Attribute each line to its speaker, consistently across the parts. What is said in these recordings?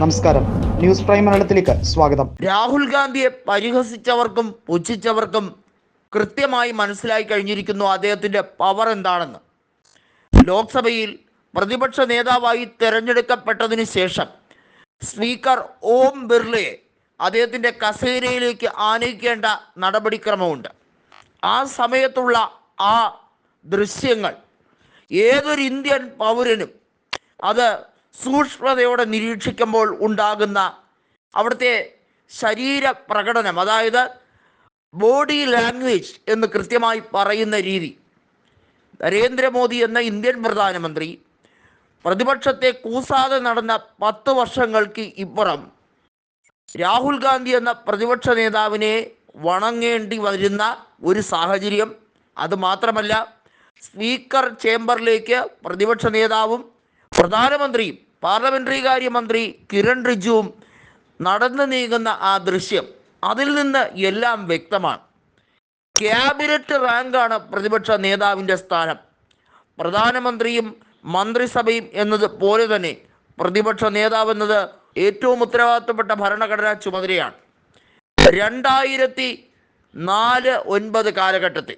Speaker 1: നമസ്കാരം. News prime മലയാളത്തിലേക്ക് സ്വാഗതം.
Speaker 2: രാഹുൽ ഗാന്ധിയെ പരിഹസിച്ചവർക്കും പുച്ഛിച്ചവർക്കും കൃത്യമായി മനസ്സിലായി കഴിഞ്ഞിരിക്കുന്നു അദ്ദേഹത്തിന്റെ പവർ എന്താണെന്ന്. ലോക്സഭയിൽ പ്രതിപക്ഷ നേതാവായി തെരഞ്ഞെടുക്കപ്പെട്ടതിന് ശേഷം സ്പീക്കർ ഓം ബിർളയെ അദ്ദേഹത്തിന്റെ കസേരയിലേക്ക് ആനയിക്കേണ്ട നടപടിക്രമമുണ്ട്. ആ സമയത്തുള്ള ആ ദൃശ്യങ്ങൾ ഏതൊരു ഇന്ത്യൻ പൗരനും അത് സൂക്ഷ്മതയോടെ നിരീക്ഷിക്കുമ്പോൾ ഉണ്ടാകുന്ന അവിടുത്തെ ശരീര പ്രകടനം അതായത് ബോഡി ലാംഗ്വേജ് എന്ന് കൃത്യമായി പറയുന്ന രീതി. നരേന്ദ്രമോദി എന്ന ഇന്ത്യൻ പ്രധാനമന്ത്രി പ്രതിപക്ഷത്തെ കൂസാതെ നടന്ന പത്ത് വർഷങ്ങൾക്ക് ഇപ്പുറം രാഹുൽ ഗാന്ധി എന്ന പ്രതിപക്ഷ നേതാവിനെ വണങ്ങേണ്ടി വരുന്ന ഒരു സാഹചര്യം. അതുമാത്രമല്ല സ്പീക്കർ ചേംബറിലേക്ക് പ്രതിപക്ഷ നേതാവും പ്രധാനമന്ത്രിയും പാർലമെന്ററി കാര്യമന്ത്രി കിരൺ റിജുവും നടന്നു നീങ്ങുന്ന ആ ദൃശ്യം അതിൽ നിന്ന് എല്ലാം വ്യക്തമാണ്. ക്യാബിനറ്റ് റാങ്കാണ് പ്രതിപക്ഷ നേതാവിന്റെ സ്ഥാനം. പ്രധാനമന്ത്രിയും മന്ത്രിസഭയും എന്നത് പോലെ തന്നെ പ്രതിപക്ഷ നേതാവ് എന്നത് ഏറ്റവും ഉത്തരവാദിത്തപ്പെട്ട ഭരണഘടനാ ചുമതലയാണ്. രണ്ടായിരത്തി നാല് ഒൻപത് കാലഘട്ടത്തിൽ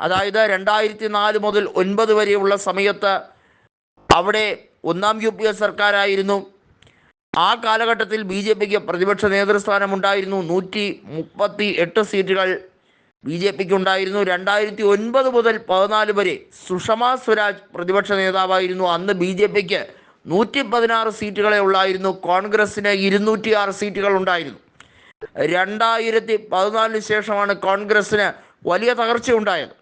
Speaker 2: അതായത് രണ്ടായിരത്തി നാല് മുതൽ ഒൻപത് വരെയുള്ള സമയത്ത് അവിടെ ഒന്നാം യു പി എ സർക്കാരായിരുന്നു. ആ കാലഘട്ടത്തിൽ ബി ജെ പിക്ക് പ്രതിപക്ഷ നേതൃസ്ഥാനം ഉണ്ടായിരുന്നു നൂറ്റി മുപ്പത്തി എട്ട് സീറ്റുകൾ ബി ജെ പിക്ക് ഉണ്ടായിരുന്നു രണ്ടായിരത്തി ഒൻപത് മുതൽ പതിനാല് വരെ സുഷമ സ്വരാജ് പ്രതിപക്ഷ നേതാവായിരുന്നു. അന്ന് ബി ജെ പിക്ക് നൂറ്റി പതിനാറ് സീറ്റുകളെ ഉള്ളായിരുന്നു. കോൺഗ്രസ്സിന് ഇരുന്നൂറ്റി ആറ് സീറ്റുകൾ ഉണ്ടായിരുന്നു. രണ്ടായിരത്തി പതിനാലിന് ശേഷമാണ് കോൺഗ്രസ്സിന് വലിയ തകർച്ച ഉണ്ടായത്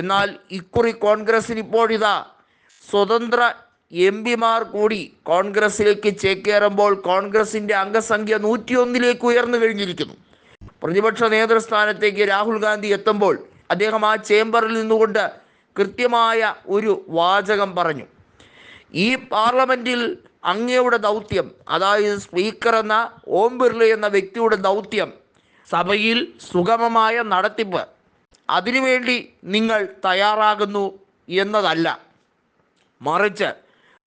Speaker 2: എന്നാൽ ഇക്കുറി കോൺഗ്രസ്സിന് ഇപ്പോഴിതാ സ്വതന്ത്ര എം പിമാർ കൂടി കോൺഗ്രസിലേക്ക് ചേക്കേറുമ്പോൾ കോൺഗ്രസിന്റെ അംഗസംഖ്യ നൂറ്റിയൊന്നിലേക്ക് ഉയർന്നു കഴിഞ്ഞിരിക്കുന്നു. പ്രതിപക്ഷ നേതൃസ്ഥാനത്തേക്ക് രാഹുൽ ഗാന്ധി എത്തുമ്പോൾ അദ്ദേഹം ആ ചേംബറിൽ നിന്നുകൊണ്ട് കൃത്യമായ ഒരു വാചകം പറഞ്ഞു. ഈ പാർലമെന്റിൽ അങ്ങയുടെ ദൗത്യം അതായത് സ്പീക്കർ എന്ന ഓം ബിർള എന്ന വ്യക്തിയുടെ ദൗത്യം സഭയിൽ സുഗമമായ നടത്തിപ്പ് അതിനുവേണ്ടി നിങ്ങൾ തയ്യാറാകുന്നു എന്നതല്ല. മറിച്ച്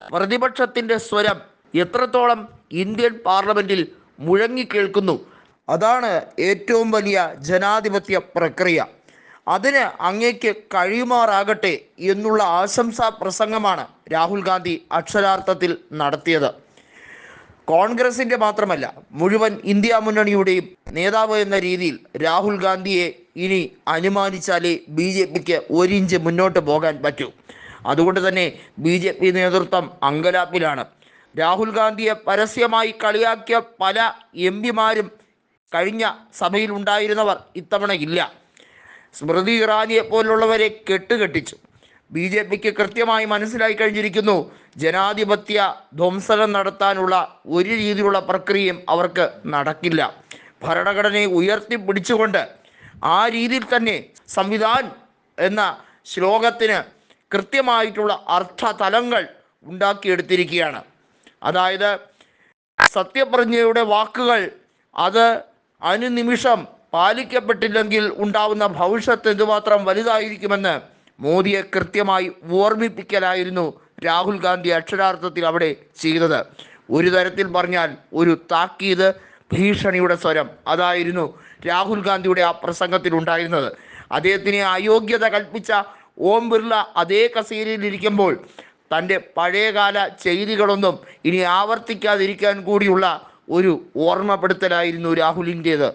Speaker 2: പ്രതിപക്ഷത്തിന്റെ സ്വരം എത്രത്തോളം ഇന്ത്യൻ പാർലമെന്റിൽ മുഴങ്ങിക്കേൾക്കുന്നു അതാണ് ഏറ്റവും വലിയ ജനാധിപത്യ പ്രക്രിയ. അതിന് അങ്ങേക്ക് കഴിയുമാറാകട്ടെ എന്നുള്ള ആശംസാ പ്രസംഗമാണ് രാഹുൽ ഗാന്ധി അക്ഷരാർത്ഥത്തിൽ നടത്തിയത്. കോൺഗ്രസിന്റെ മാത്രമല്ല മുഴുവൻ ഇന്ത്യ മുന്നണിയുടെയും നേതാവ് എന്ന രീതിയിൽ രാഹുൽ ഗാന്ധിയെ ഇനി അനുമാനിച്ചാലേ ബി ജെ പിക്ക് ഒരിഞ്ച് മുന്നോട്ട് പോകാൻ പറ്റൂ. അതുകൊണ്ട് തന്നെ ബി ജെ പി നേതൃത്വം അങ്കലാപ്പിലാണ്. രാഹുൽ ഗാന്ധിയെ പരസ്യമായി കളിയാക്കിയ പല എം പിമാരും കഴിഞ്ഞ സഭയിൽ ഉണ്ടായിരുന്നവർ ഇത്തവണ ഇല്ല. സ്മൃതി ഇറാനിയെ പോലുള്ളവരെ കെട്ടുകെട്ടിച്ചു. ബി ജെ പിക്ക് കൃത്യമായി മനസ്സിലായി കഴിഞ്ഞിരിക്കുന്നു ജനാധിപത്യ ധ്വംസനം നടത്താനുള്ള ഒരു രീതിയിലുള്ള പ്രക്രിയയും അവർക്ക് നടക്കില്ല. ഭരണഘടനയെ ഉയർത്തിപ്പിടിച്ചുകൊണ്ട് ആ രീതിയിൽ തന്നെ സംവിധാൻ എന്ന ശ്ലോകത്തിന് കൃത്യമായിട്ടുള്ള അർത്ഥതലങ്ങൾ ഉണ്ടാക്കിയെടുത്തിരിക്കുകയാണ്. അതായത് സത്യപ്രജ്ഞയുടെ വാക്കുകൾ അത് അനുനിമിഷം പാലിക്കപ്പെട്ടില്ലെങ്കിൽ ഉണ്ടാവുന്ന ഭവിഷ്യത്ത് എന്തുമാത്രം വലുതായിരിക്കുമെന്ന് മോദിയെ കൃത്യമായി ഓർമ്മിപ്പിക്കലായിരുന്നു രാഹുൽ ഗാന്ധി അക്ഷരാർത്ഥത്തിൽ അവിടെ ചെയ്തത്. ഒരു തരത്തിൽ പറഞ്ഞാൽ ഒരു താക്കീത് ഭീഷണിയുടെ സ്വരം അതായിരുന്നു രാഹുൽ ഗാന്ധിയുടെ ആ പ്രസംഗത്തിൽ ഉണ്ടായിരുന്നത് അദ്ദേഹത്തിന് അയോഗ്യത കൽപ്പിച്ച ഓം ബിർള അതേ കസേരയിൽ ഇരിക്കുമ്പോൾ തന്റെ പഴയകാല ചെയ്തികളൊന്നും ഇനി ആവർത്തിക്കാതിരിക്കാൻ കൂടിയുള്ള ഒരു ഓർമ്മപ്പെടുത്തലായിരുന്നു രാഹുലിന്റേത്.